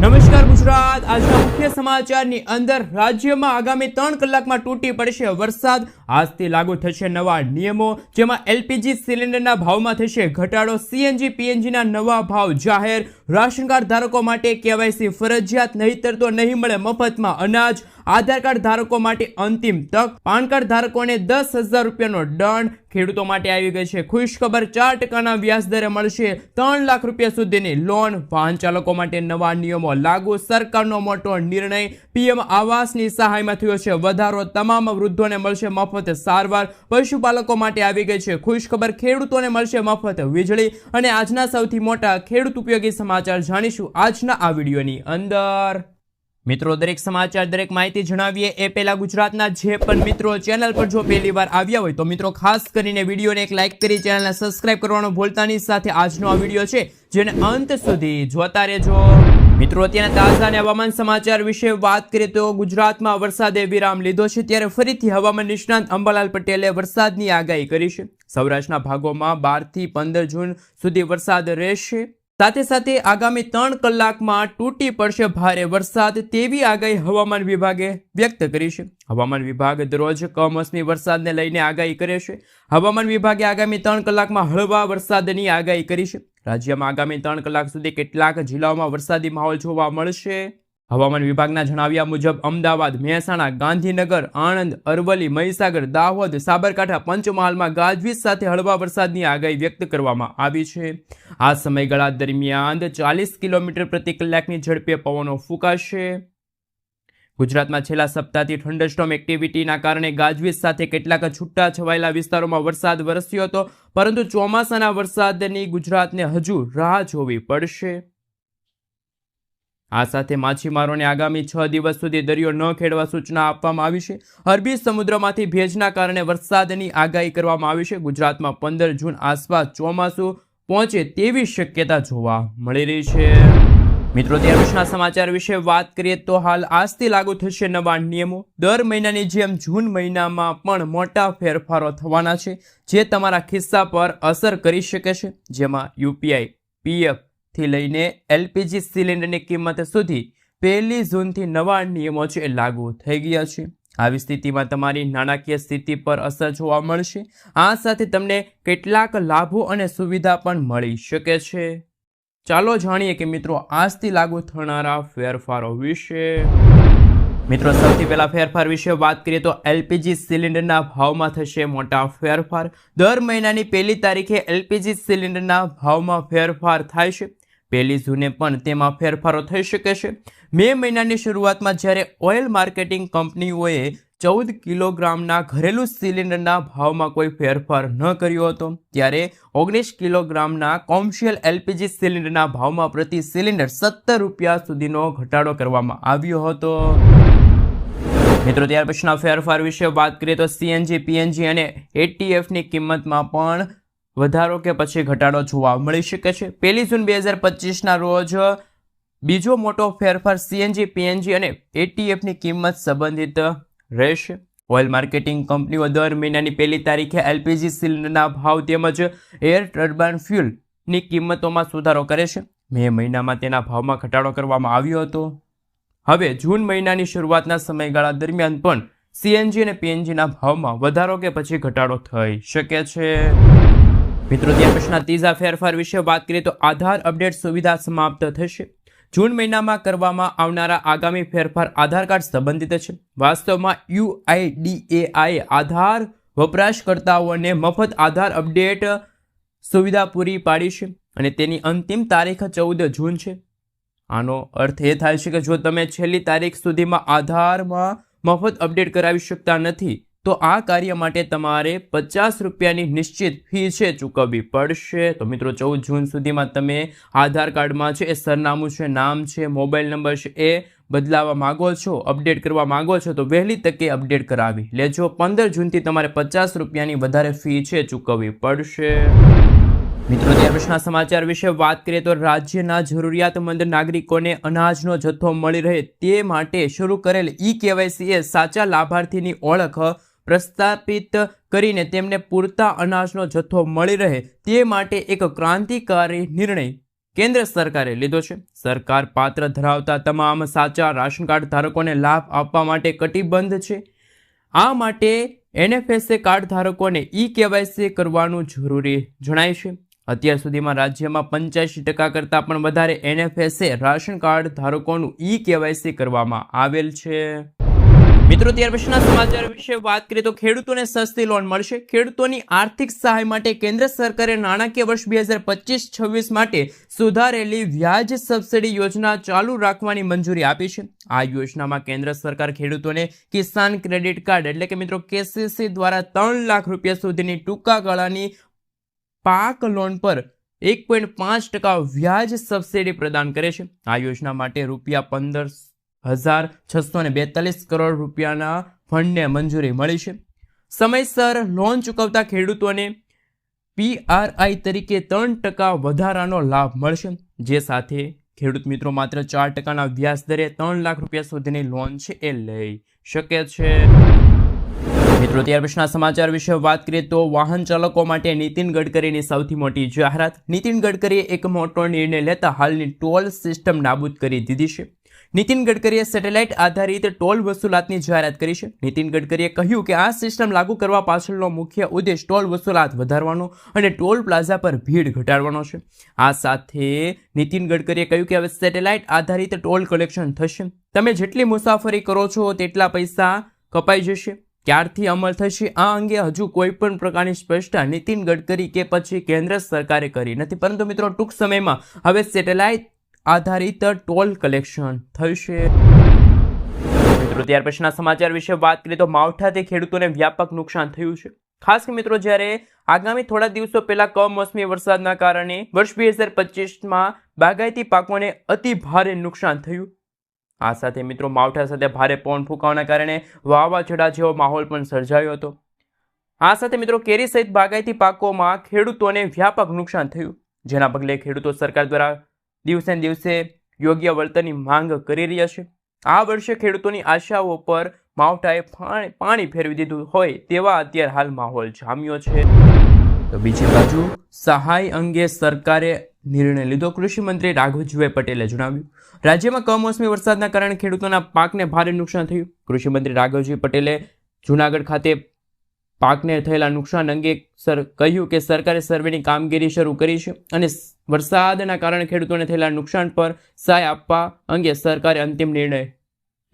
નમસ્કાર ગુજરાત આજના મુખ્ય સમાચારની અંદર રાજ્યમાં આગામી ત્રણ કલાકમાં તૂટી પડશે વરસાદ. આજથી લાગુ થશે નવા નિયમો, જેમાં એલપીજી સિલિન્ડરના ભાવમાં થશે ઘટાડો, સીએનજી, પીએનજીના નવા ભાવ જાહેર. રાશન કાર્ડ ધારકો માટે કેવાયસી ફરજિયાત, નહીતર તો નહીં મળે મફતમાં અનાજ. આધાર કાર્ડ ધારકો માટે અંતિમ તક. પાન કાર્ડ ધારકોને દસ હજાર રૂપિયાનો દંડ. ખેડૂતો માટે આવી ગઈ છે ખુશ ખબર ચાર ટકાના વ્યાજ દરે મળશે ત્રણ લાખ રૂપિયા સુધીની લોન. વાહન ચાલકો માટે નવા નિયમો લાગુ. સરકારનો મોટો નિર્ણય પીએમ આવાસની સહાયમાં થયો છે. વધારો તમામ વૃદ્ધોને મળશે મફત સારવાર. પશુપાલકો માટે આવી ગઈ છે ખુશ ખબર. ખેડૂતોને મળશે મફત વીજળી. અને આજના સૌથી મોટા ખેડૂત ઉપયોગી સમાચાર જાણીશું આજના આ વિડીયોની અંદર. મિત્રો, દરેક સમાચાર, દરેક માહિતી જણાવીએ. એ પહેલા ગુજરાતના જે પણ મિત્રો ચેનલ પર જો પહેલી વાર આવ્યા હોય તો મિત્રો, ખાસ કરીને વિડીયોને એક લાઇક કરી ચેનલને સબસ્ક્રાઇબ કરવાનું ભૂલતાની સાથે આજનો આ વીડિયો છે, જેને અંત સુધી જોતા રહેજો. મિત્રો, અત્યારે તાજા હવામાન સમાચાર વિશે વાત કરીએ તો ગુજરાતમાં વરસાદે વિરામ લીધો છે, ત્યારે ફરીથી હવામાન નિષ્ણાંત અંબાલાલ પટેલે વરસાદની આગાહી કરી છે. સૌરાષ્ટ્રના ભાગોમાં બારથી પંદર જૂન સુધી વરસાદ રહેશે. સાથે સાથે આગામી ત્રણ કલાકમાં તૂટી પડશે ભારે વરસાદ તેવી આગાહી હવામાન વિભાગે વ્યક્ત કરી છે. હવામાન વિભાગ દરરોજ કમોસમી વરસાદને લઈને આગાહી કરે છે. હવામાન વિભાગે આગામી ત્રણ કલાકમાં હળવા વરસાદની આગાહી કરી છે. રાજ્યમાં આગામી ત્રણ કલાક સુધી કેટલાક જિલ્લાઓમાં વરસાદી માહોલ જોવા મળશે. હવામાન વિભાગના જણાવ્યા મુજબ, અમદાવાદ, મહેસાણા, ગાંધીનગર, આણંદ, અરવલ્લી, મહીસાગર, દાહોદ, સાબરકાંઠા, પંચમહાલમાં ગાજવીજ સાથે હળવા વરસાદની આગાહી વ્યક્ત કરવામાં આવી છે. આ સમયગાળા દરમિયાન ચાલીસ કિલોમીટર પ્રતિ કલાકની ઝડપે પવનો ફૂંકાશે. ગુજરાતમાં છેલ્લા સપ્તાહથી થંડરસ્ટોમ એક્ટિવિટીના કારણે ગાજવીજ સાથે કેટલાક છૂટા છવાયેલા વિસ્તારોમાં વરસાદ વરસ્યો હતો, પરંતુ ચોમાસાના વરસાદની ગુજરાતને હજુ રાહ જોવી પડશે. આ સાથે માછીમારોને આગામી છ દિવસ સુધી દરિયો ન ખેડવા સૂચના આપવામાં આવી છે. અરબી સમુદ્રમાંથી ભેજના કારણે વરસાદની આગાહી કરવામાં આવી છે. ગુજરાતમાં પંદર જૂન આસપાસ ચોમાસું પહોંચે તેવી શક્યતા જોવા મળી રહી છે. મિત્રો ત્યાર સમાચાર વિશે વાત કરીએ તો હાલ આજથી લાગુ થશે નવા નિયમો. દર મહિનાની જેમ જૂન મહિનામાં પણ મોટા ફેરફારો થવાના છે, જે તમારા ખિસ્સા પર અસર કરી શકે છે. જેમાં યુપીઆઈ પીએફથી લઈને એલપીજી સિલિન્ડરની કિંમત સુધી પહેલી જૂનથી નવા નિયમો છે એ લાગુ થઈ ગયા છે. આવી સ્થિતિમાં તમારી નાણાકીય સ્થિતિ પર અસર જોવા મળશે. આ સાથે તમને કેટલાક લાભો અને સુવિધા પણ મળી શકે છે. ચાલો જાણીએ કે મિત્રો આજથી લાગુ થનારા ફેરફારો વિશે. મિત્રો, સૌથી પહેલા ફેરફાર વિશે વાત કરીએ તો એલપીજી સિલિન્ડરના ભાવમાં થશે મોટા ફેરફાર. દર મહિનાની પહેલી તારીખે એલપીજી સિલિન્ડરના ભાવમાં ફેરફાર થાય છે. પહેલી જૂને પણ તેમાં ફેરફારો થઈ શકે છે. મે મહિનાની શરૂઆતમાં જ્યારે ઓઇલ માર્કેટિંગ કંપનીઓએ ચૌદ કિલોગ્રામના ઘરેલું સિલિન્ડરના ભાવમાં કોઈ ફેરફાર ન કર્યો હતો. ત્યારે ઓગણીસ કિલોગ્રામના કોમર્શિયલ એલપીજી સિલિન્ડરના ભાવમાં પ્રતિ સિલિન્ડર સત્તર રૂપિયા સુધીનો ઘટાડો કરવામાં આવ્યો હતો. મિત્રો, ત્યાર પછીના ફેરફાર વિશે વાત કરીએ તો સીએનજી, પીએનજી અને એટીએફની કિંમતમાં પણ વધારો કે પછી ઘટાડો જોવા મળી શકે છે. પહેલી જૂન બે હજાર પચીસના રોજ બીજો મોટો ફેરફાર સીએનજી, પીએનજી અને એટીએફની કિંમત સંબંધિત રહેશે. ઓઇલ માર્કેટિંગ કંપનીઓ દર મહિનાની પહેલી તારીખે એલપીજી સિલિન્ડરના ભાવ તેમજ એર ટર્બાઇન ફ્યુલની કિંમતોમાં સુધારો કરે છે. મે મહિનામાં તેના ભાવમાં ઘટાડો કરવામાં આવ્યો હતો. હવે જૂન મહિનાની શરૂઆતના સમયગાળા દરમિયાન પણ સીએનજી અને પીએનજીના ભાવમાં વધારો કે પછી ઘટાડો થઈ શકે છે. મિત્રો ત્યાર પછીના ત્રીજા ફેરફાર વિશે વાત કરીએ તો આધાર અપડેટ સુવિધા સમાપ્ત થશે. જૂન મહિનામાં કરવામાં આવનારા આગામી ફેરફાર આધાર કાર્ડ સંબંધિત છે. વાસ્તવમાં યુઆઈડીએઆઈ આધાર વપરાશકર્તાઓને મફત આધાર અપડેટ સુવિધા પૂરી પાડી છે અને તેની અંતિમ તારીખ ચૌદ જૂન છે. આનો અર્થ એ થાય છે કે જો તમે છેલ્લી તારીખ સુધીમાં આધારમાં મફત અપડેટ કરાવી શકતા નથી તો આ કાર્ય માટે તમારે પચાસ રૂપિયાની નિશ્ચિત ફી છે ચૂકવવી પડશે. તો મિત્રો, ચૌદ જૂન સુધીમાં તમે આધાર કાર્ડમાં છે એ સરનામું છે, નામ છે, મોબાઈલ નંબર છે, એ બદલાવા માગો છો, અપડેટ કરવા માગો છો, તો વહેલી તકે અપડેટ કરાવી લેજો. પંદર જૂનથી તમારે પચાસ રૂપિયાની વધારે ફી છે ચૂકવવી પડશે. મિત્રો ત્યાર સમાચાર વિશે વાત કરીએ તો રાજ્યના જરૂરિયાતમંદ નાગરિકોને અનાજનો જથ્થો મળી રહે તે માટે શરૂ કરેલ ઈ કેવાયસી એ સાચા લાભાર્થીની ઓળખ પ્રસ્થાપિત કરીને તેમને પૂરતા અનાજનો જથ્થો મળી રહે તે માટે એક ક્રાંતિકારી નિર્ણય કેન્દ્ર સરકારે લીધો છે. સરકાર પાત્ર ધરાવતા તમામ સાચા રાશન કાર્ડ ધારકોને લાભ આપવા માટે કટિબદ્ધ છે. આ માટે એનએફએસએ કાર્ડ ધારકોને ઈ કેવાયસી કરવાનું જરૂરી જણાય છે. અત્યાર સુધીમાં રાજ્યમાં પંચ્યાસી ટકા કરતાં પણ વધારે એનએફએસએ રાશન કાર્ડ ધારકોનું ઈ કેવાયસી કરવામાં આવેલ છે. મિત્રો, ત્યાર પછીના સમાચાર વિશે વાત કરીએ તો ખેડૂતોને સસ્તી લોન મળશે. ખેડૂતોની આર્થિક સહાય માટે કેન્દ્ર સરકારે નાણાકીય વર્ષ બે હજાર પચીસ છવ્વીસ માટે સુધારેલી વ્યાજ સબસિડી યોજના ચાલુ રાખવાની મંજૂરી આપી છે. આ યોજનામાં કેન્દ્ર સરકાર ખેડૂતોને કિસાન ક્રેડિટ કાર્ડ એટલે કે મિત્રો, કેસીસી દ્વારા ત્રણ લાખ રૂપિયા સુધીની ટૂંકા ગાળાની પાક લોન પર એક પોઈન્ટ પાંચ ટકા વ્યાજ સબસિડી પ્રદાન કરે છે. આ યોજના માટે રૂપિયા પંદર હજાર છસો ને બેતાલીસ કરોડ રૂપિયાના ફંડને મંજૂરી મળી છે. સમયસર લોન ચૂકવતા ખેડૂતોને પીઆરઆઈ તરીકે ત્રણ ટકા વધારાનો લાભ મળશે. જે સાથે ખેડૂત મિત્રો માત્ર ચાર ટકાના વ્યાજ દરે ત્રણ લાખ રૂપિયા સુધીની લોન છે એ લઈ શકે છે. મિત્રો, ત્યાર પછીના સમાચાર વિશે વાત કરીએ તો વાહન ચાલકો માટે નીતિન ગડકરીની સૌથી મોટી જાહેરાત. નીતિન ગડકરીએ એક મોટો નિર્ણય લેતા હાલની ટોલ સિસ્ટમ નાબૂદ કરી દીધી છે. નીતિન ગડકરીએ સેટેલાઇટ આધારિત ટોલ વસૂલાતની જાહેરાત કરી છે. નીતિન ગડકરીએ કહ્યું કે આ સિસ્ટમ લાગુ કરવા પાછળનો મુખ્ય ઉદ્દેશ ટોલ વસૂલાત વધારવાનો અને ટોલ પ્લાઝા પર ભીડ ઘટાડવાનો છે. આ સાથે નીતિન ગડકરીએ કહ્યું કે હવે સેટેલાઇટ આધારિત ટોલ કલેક્શન થશે. તમે જેટલી મુસાફરી કરો છો, તેટલા પૈસા કપાઈ જશે. ક્યારથી અમલ થશે? આ અંગે હજુ કોઈ પણ પ્રકારની સ્પષ્ટતા નીતિન ગડકરી કે પછી કેન્દ્ર સરકારે કરી નથી. પરંતુ મિત્રો, ટૂંક સમયમાં હવે સેટેલાઇટ આધારિત ટોલ કલેક્શન થશે. મિત્રો, ત્યાર પછીના સમાચાર વિશે વાત કરીએ તો માવઠાથી ખેડૂતોને વ્યાપક નુકસાન થયું છે. ખાસ કે મિત્રો, જ્યારે આગામી થોડા દિવસો પહેલા કમોસમી વરસાદના કારણે વર્ષ બે હજાર પચીસમાં બાગાયતી પાકોને અતિ ભારે નુકસાન થયું. આ સાથે મિત્રો માવઠા સાથે ભારે પવન ફૂંકાવાના કારણે વાવાઝોડા જેવો માહોલ પણ સર્જાયો હતો. આ સાથે મિત્રો કેરી સહિત બાગાયતી પાકોમાં ખેડૂતોને વ્યાપક નુકસાન થયું, જેના પગલે ખેડૂતો સરકાર દ્વારા દિવસે દિવસે યોગ્ય વળતરની માંગ કરી રહ્યા છે. આ વર્ષે ખેડૂતોની આશાઓ પર માવઠાએ પાણી ફેરવી દીધું હોય તેવા અત્યારે હાલ માહોલ જામ્યો છે. તો બીજી બાજુ સહાય અંગે સરકારે નિર્ણય લીધો. કૃષિ મંત્રી રાઘવજીભાઈ પટેલે જણાવ્યું, રાજ્યમાં કમોસમી વરસાદના કારણે ખેડૂતોના પાકને ભારે નુકસાન થયું. કૃષિ મંત્રી રાઘવજી પટેલે જૂનાગઢ ખાતે પાકને થયેલા નુકસાન અંગે સર, કહ્યું કે સરકારે સર્વેની કામગીરી શરૂ કરી છે અને વરસાદના કારણે ખેડૂતોને થયેલા નુકસાન પર સહાય આપવા અંગે સરકારે અંતિમ નિર્ણય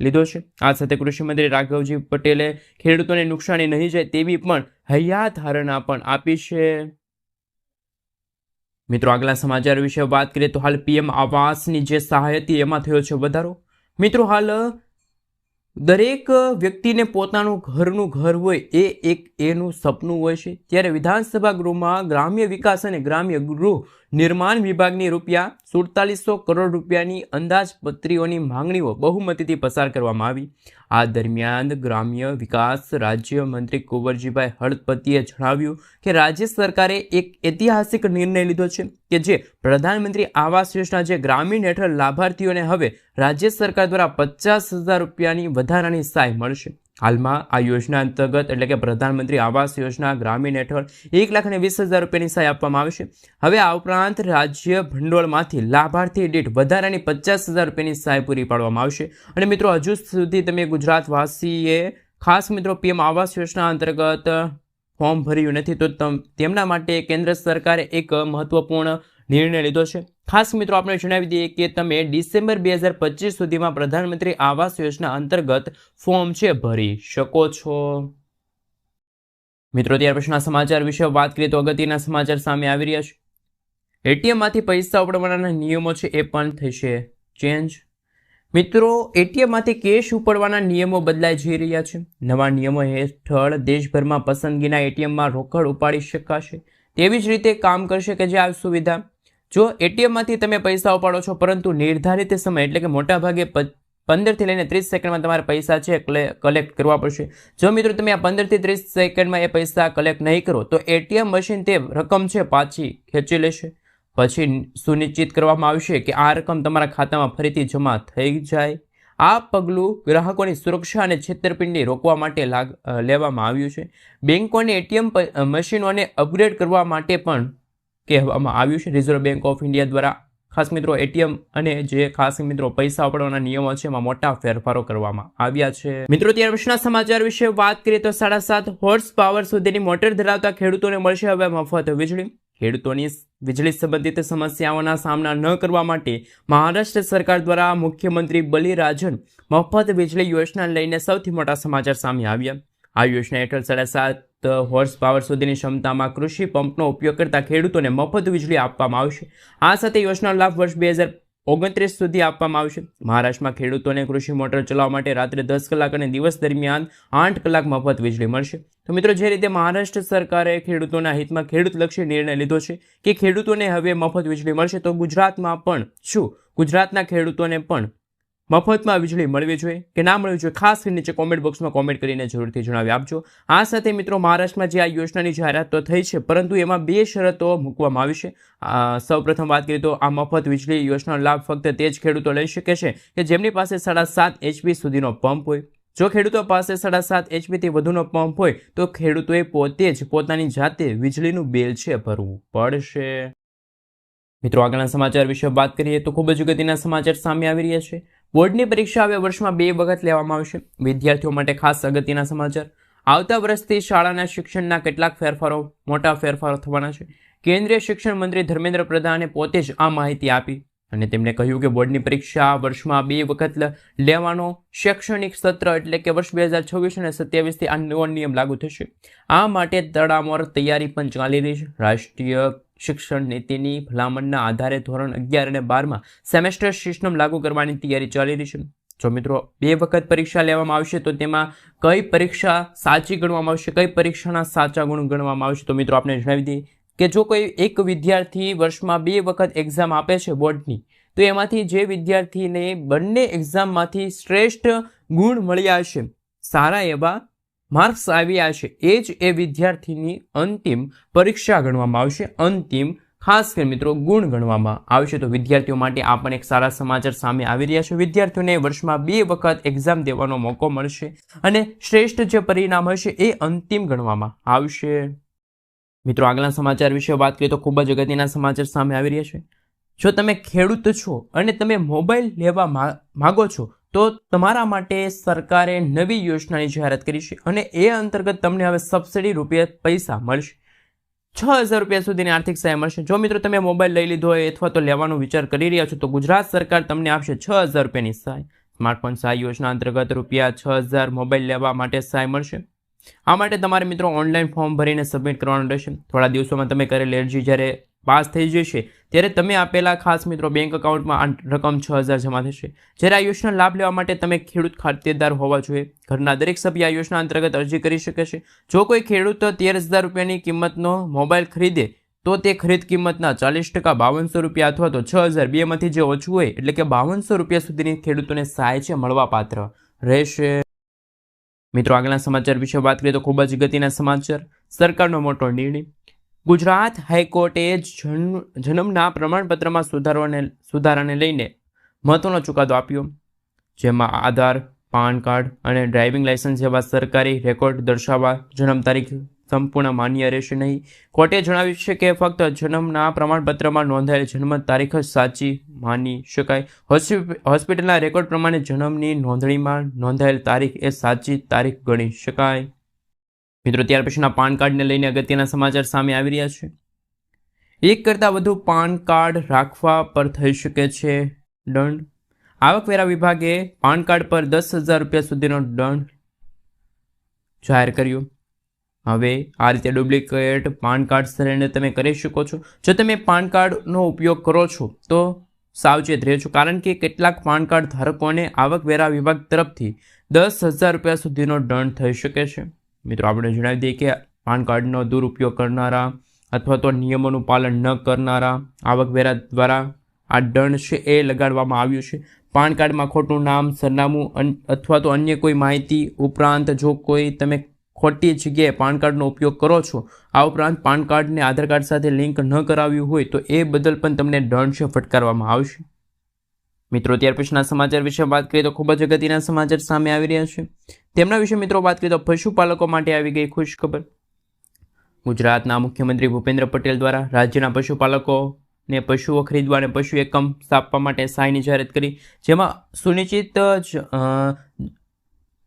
લીધો છે. આ સાથે કૃષિમંત્રી રાઘવજી પટેલે ખેડૂતોને નુકસાની નહીં જાય તેવી પણ હૈયા ધારણા પણ આપી છે. મિત્રો, આગલા સમાચાર વિશે વાત કરીએ તો હાલ પીએમ આવાસની જે સહાય હતી એમાં થયો છે વધારો. મિત્રો, હાલ દરેક વ્યક્તિને પોતાનું ઘરનું ઘર હોય એ એક એનું સપનું હોય છે. ત્યારે વિધાનસભા ગૃહમાં ગ્રામ્ય વિકાસ અને ગ્રામ્ય ગૃહ નિર્માણ વિભાગની રૂપિયા સુડતાલીસો કરોડ રૂપિયાની અંદાજપત્રીઓની માંગણીઓ બહુમતીથી પસાર કરવામાં આવી. આ દરમિયાન ગ્રામ્ય વિકાસ રાજ્યમંત્રી કુંવરજીભાઈ હળપતિએ જણાવ્યું કે રાજ્ય સરકારે એક ઐતિહાસિક નિર્ણય લીધો છે કે જે પ્રધાનમંત્રી આવાસ યોજના જે ગ્રામીણ હેઠળ લાભાર્થીઓને હવે રાજ્ય સરકાર દ્વારા પચાસ હજાર રૂપિયાની વધારાની સહાય મળશે. હાલમાં આ યોજના અંતર્ગત એટલે કે પ્રધાનમંત્રી આવાસ યોજના, ગ્રામીણ હેઠળ એક લાખ અને વીસ હજાર રૂપિયાની સહાય આપવામાં આવશે હવે આ ઉપરાંત રાજ્ય ભંડોળમાંથી લાભાર્થી દીઠ વધારાની પચાસ હજાર રૂપિયાની સહાય પૂરી પાડવામાં આવશે. અને મિત્રો, હજુ સુધી તમે ગુજરાતવાસીએ, ખાસ મિત્રો, પીએમ આવાસ યોજના અંતર્ગત ફોર્મ ભર્યું નથી, તો તમ, તેમના માટે કેન્દ્ર સરકારે એક મહત્વપૂર્ણ નિર્ણય લીધો છે. ખાસ મિત્રો, આપણે જણાવી દઈએ કે તમે ડિસેમ્બર બે હજાર પચીસ સુધીમાં પ્રધાનમંત્રી આવાસ યોજના અંતર્ગત ફોર્મ છે ભરી શકો છો. મિત્રો, ત્યાર પછીના સમાચાર વિશે વાત કરીએ તો અગત્યના સમાચાર સામે આવી રહ્યા છે. એટીએમમાંથી પૈસા ઉપડવાના નિયમો છે એ પણ થશે ચેન્જ. મિત્રો, એટીએમમાંથી કેશ ઉપાડવાના નિયમો બદલાઈ જઈ રહ્યા છે. નવા નિયમો હેઠળ દેશભરમાં પસંદગીના એટીએમમાં રોકડ ઉપાડી શકાશે. તેવી જ રીતે કામ કરશે કે જે આ સુવિધા જો એટીએમમાંથી તમે પૈસા ઉપાડો છો, પરંતુ નિર્ધારિત સમય એટલે કે મોટાભાગે પંદરથી લઈને ત્રીસ સેકન્ડમાં તમારે પૈસા છે કલેક્ટ કરવા પડશે. જો મિત્રો તમે આ પંદરથી ત્રીસ સેકન્ડમાં એ પૈસા કલેક્ટ નહીં કરો, તો એટીએમ મશીન તે રકમ છે પાછી ખેંચી લેશે. પછી સુનિશ્ચિત કરવામાં આવશે કે આ રકમ તમારા ખાતામાં ફરીથી જમા થઈ જાય. આ પગલું ગ્રાહકોની સુરક્ષા અને છેતરપિંડી રોકવા માટે લાગ લેવામાં આવ્યું છે. બેન્કોને એટીએમ મશીનોને અપગ્રેડ કરવા માટે પણ કહેવામાં આવ્યું છે. રિઝર્વ બેંક ઓફ ઇન્ડિયા દ્વારા ખાસ મિત્રો એટીએમ અને જે ખાસ મિત્રો પૈસા ઉપાડવાના નિયમો છે, એમાં મોટા ફેરફારો કરવામાં આવ્યા છે. મિત્રો, ત્યાર પછીના સમાચાર વિશે વાત કરીએ તો સાડા સાત હોર્સ પાવર સુધીની મોટર ધરાવતા ખેડૂતોને મળશે હવે મફત વીજળી. ખેડૂતોની વીજળી સંબંધિત સમસ્યાઓના સામના ન કરવા માટે મહારાષ્ટ્ર સરકાર દ્વારા મુખ્યમંત્રી બલિરાજન મફત વીજળી યોજના લઈને સૌથી મોટા સમાચાર સામે આવ્યા. આ યોજના હેઠળ સાડા સાત હોર્સ પાવર સુધીની ક્ષમતામાં કૃષિ પંપનો ઉપયોગ કરતા ખેડૂતોને મફત વીજળી આપવામાં આવશે. આ સાથે યોજનાનો લાભ વર્ષ બે હજાર ઓગણત્રીસ સુધી આપવામાં આવશે. મહારાષ્ટ્રમાં ખેડૂતોને કૃષિ મોટર ચલાવવા માટે રાત્રે દસ કલાક અને દિવસ દરમિયાન આઠ કલાક મફત વીજળી મળશે. તો મિત્રો, જે રીતે મહારાષ્ટ્ર સરકારે ખેડૂતોના હિતમાં ખેડૂતલક્ષી નિર્ણય લીધો છે કે ખેડૂતોને હવે મફત વીજળી મળશે, તો ગુજરાતમાં પણ શું? ગુજરાતના ખેડૂતોને પણ મફતમાં વીજળી મળવી જોઈએ કે ના મળવી જોઈએ, ખાસ કરીને નીચે કોમેન્ટ બોક્સમાં કોમેન્ટ કરીને જરૂરથી જણાવી આપજો. આ સાથે મિત્રો મહારાષ્ટ્રમાં જે આ યોજનાની જાહેરાત તો થઈ છે, પરંતુ એમાં બે શરતો મૂકવામાં આવી છે. સૌ પ્રથમ વાત કરીએ તો આ મફત વીજળી યોજનાનો લાભ ફક્ત તે જ ખેડૂતો લઈ શકે છે કે જેમની પાસે સાડા સાત એચપી સુધીનો પંપ હોય. જો ખેડૂતો પાસે સાડા સાત એચપીથી વધુનો પંપ હોય, તો ખેડૂતોએ પોતે જ પોતાની જાતે વીજળીનું બિલ છે ભરવું પડશે. મિત્રો આગળના સમાચાર વિશે વાત કરીએ તો ખૂબ જ ગતિના સમાચાર સામે આવી રહ્યા છે. બોર્ડની પરીક્ષા હવે વર્ષમાં બે વખત લેવામાં આવશે. વિદ્યાર્થીઓ માટે ખાસ અગત્યના સમાચાર. આવતા વર્ષથી શાળાના શિક્ષણના કેટલાક ફેરફારો, મોટા ફેરફારો થવાના છે. કેન્દ્રીય શિક્ષણ મંત્રી ધર્મેન્દ્ર પ્રધાને પોતે જ આ માહિતી આપી અને તેમણે કહ્યું કે બોર્ડની પરીક્ષા વર્ષમાં બે વખત લેવાનો શૈક્ષણિક સત્ર એટલે કે વર્ષ બે હજાર છવ્વીસ અને સત્યાવીસથી આ નવો નિયમ લાગુ થશે. આ માટે તડામોર તૈયારી પણ ચાલી રહી છે. રાષ્ટ્રીય શિક્ષણ નીતિની ભલામણના આધારે ધોરણ અગિયાર અને બારમાં સેમેસ્ટર સિસ્ટમ લાગુ કરવાની તૈયારી ચાલી રહી છે. જો મિત્રો બે વખત પરીક્ષા લેવામાં આવશે, તો તેમાં કઈ પરીક્ષા સાચી ગણવામાં આવશે, કઈ પરીક્ષાના સાચા ગુણ ગણવામાં આવશે, તો મિત્રો આપણે જણાવી દઈએ કે જો કોઈ એક વિદ્યાર્થી વર્ષમાં બે વખત એક્ઝામ આપે છે બોર્ડની, તો એમાંથી જે વિદ્યાર્થીને બંને એક્ઝામમાંથી શ્રેષ્ઠ ગુણ મળ્યા હશે, સારા એવા માર્ક્સ આવ્યા છે. એ જ એ વિદ્યાર્થીની અંતિમ પરીક્ષા ગણવામાં આવશે. અંતિમ, ખાસ કરીને મિત્રો, ગુણ ગણવામાં આવશે. તો વિદ્યાર્થીઓ માટે આ પણ એક સારા સમાચાર સામે આવી રહ્યા છે. વિદ્યાર્થીઓને વર્ષમાં બે વખત એક્ઝામ દેવાનો મોકો મળશે અને શ્રેષ્ઠ જે પરિણામ હશે એ અંતિમ ગણવામાં આવશે. મિત્રો, આગલા સમાચાર વિશે વાત કરીએ તો ખૂબ જ અગત્યના સમાચાર સામે આવી રહ્યા છે. જો તમે ખેડૂત છો અને તમે મોબાઈલ લેવા માગો છો તો તમારા માટે સરકારે નવી યોજનાની જાહેરાત કરી છે અને એ અંતર્ગત તમને હવે સબસિડી રૂપિયા પૈસા મળશે. છ હજાર રૂપિયા સુધીની આર્થિક સહાય મળશે. જો મિત્રો તમે મોબાઈલ લઈ લીધો હોય અથવા તો લેવાનો વિચાર કરી રહ્યા છો, તો ગુજરાત સરકાર તમને આપશે છ હજાર રૂપિયાની સહાય. સ્માર્ટફોન સહાય યોજના અંતર્ગત રૂપિયા છ હજાર મોબાઈલ લેવા માટે સહાય મળશે. આ માટે તમારે મિત્રો ઓનલાઈન ફોર્મ ભરીને સબમિટ કરવાનું રહેશે. થોડા દિવસોમાં તમે કરેલી અરજી જ્યારે પાસ થઈ જશે. ત્યારે તમે આપેલા ખાસ મિત્રો બેંક એકાઉન્ટમાં આ રકમ છ હજાર જમા થશે. જ્યારે આ યોજના લાભ લેવા માટે તમે ખેડૂત ખાતેદાર હોવા જોઈએ. ઘરના દરેક સભ્ય આ યોજના અંતર્ગત અરજી કરી શકે છે. જો કોઈ ખેડૂત તેર હજાર રૂપિયાની કિંમતનો મોબાઈલ ખરીદે, તો તે ખરીદ કિંમતના ચાલીસ ટકા બાવનસો રૂપિયા અથવા તો છ હજાર બેમાંથી જે ઓછું હોય, એટલે કે બાવનસો રૂપિયા સુધીની ખેડૂતોને સહાય છે મળવા પાત્ર રહેશે. મિત્રો, આગળના સમાચાર વિશે વાત કરીએ તો ખૂબ જ ગતિના સમાચાર. સરકારનો મોટો નિર્ણય. ગુજરાત હાઈકોર્ટે જન્મના પ્રમાણપત્રમાં સુધારવાને, સુધારાને લઈને મહત્વનો ચુકાદો આપ્યો, જેમાં આધાર, પાન કાર્ડ અને ડ્રાઇવિંગ લાયસન્સ જેવા સરકારી રેકોર્ડ દર્શાવવા જન્મ તારીખ સંપૂર્ણ માન્ય રહેશે નહીં. કોર્ટે જણાવ્યું છે કે ફક્ત જન્મના પ્રમાણપત્રમાં નોંધાયેલ જન્મ તારીખ જ સાચી માની શકાય. હોસ્પિટલના રેકોર્ડ પ્રમાણે જન્મની નોંધણીમાં નોંધાયેલ તારીખ એ સાચી તારીખ ગણી શકાય. મિત્રો, ત્યાર પછીના પાન કાર્ડને લઈને અગત્યના સમાચાર સામે આવી રહ્યા છે. એક કરતાં વધુ પાન કાર્ડ રાખવા પર થઈ શકે છે દંડ. આવકવેરા વિભાગે પાન કાર્ડ પર દસ હજાર રૂપિયા સુધીનો દંડ જાહેર કર્યો. હવે આ રીતે ડુપ્લિકેટ પાન કાર્ડ સરેન્ડર તમે કરી શકો છો. જો તમે પાન કાર્ડનો ઉપયોગ કરો છો, તો સાવચેત રહેજો. કારણ કે કેટલાક પાન કાર્ડ ધારકોને આવકવેરા વિભાગ તરફથી દસ હજાર રૂપિયા સુધીનો દંડ થઈ શકે છે. મિત્રો, આપણે જણાવી દઈએ કે પાન કાર્ડનો દુરુપયોગ કરનારા અથવા તો નિયમોનું પાલન ન કરનારા આવકવેરા દ્વારા આ દંડ છે એ લગાડવામાં આવ્યું છે. પાન કાર્ડમાં ખોટું નામ, સરનામું અથવા તો અન્ય કોઈ માહિતી ઉપરાંત જો કોઈ તમે ખોટી જગ્યાએ પાન કાર્ડનો ઉપયોગ કરો છો, આ ઉપરાંત પાન કાર્ડને આધાર કાર્ડ સાથે લિંક ન કરાવ્યું હોય તો એ બદલ પણ તમને દંડ છે ફટકારવામાં આવશે. મિત્રો ત્યાર પછીના સમાચાર વિશે વાત કરીએ તો ખૂબ જ અગત્યના સમાચાર સામે આવી રહ્યા છે. તેમના વિશે મિત્રો વાત કરીએ તો પશુપાલકો માટે આવી ગઈ ખુશ ખબર ગુજરાતના મુખ્યમંત્રી ભૂપેન્દ્ર પટેલ દ્વારા રાજ્યના પશુપાલકો ને પશુઓ ખરીદવા અને પશુ એકમ સ્થાપવા માટે સહાયની જાહેરાત કરી જેમાં સુનિશ્ચિત જ,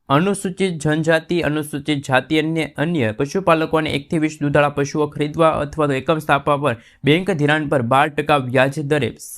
અનુસૂચિત જનજાતિ અનુસૂચિત જાતિ અને અન્ય પશુપાલકોને એકથી વીસ દુધાળા પશુઓ ખરીદવા અથવા તો એકમ સ્થાપવા પર બેંક ધિરાણ પર બાર ટકા વ્યાજ દરે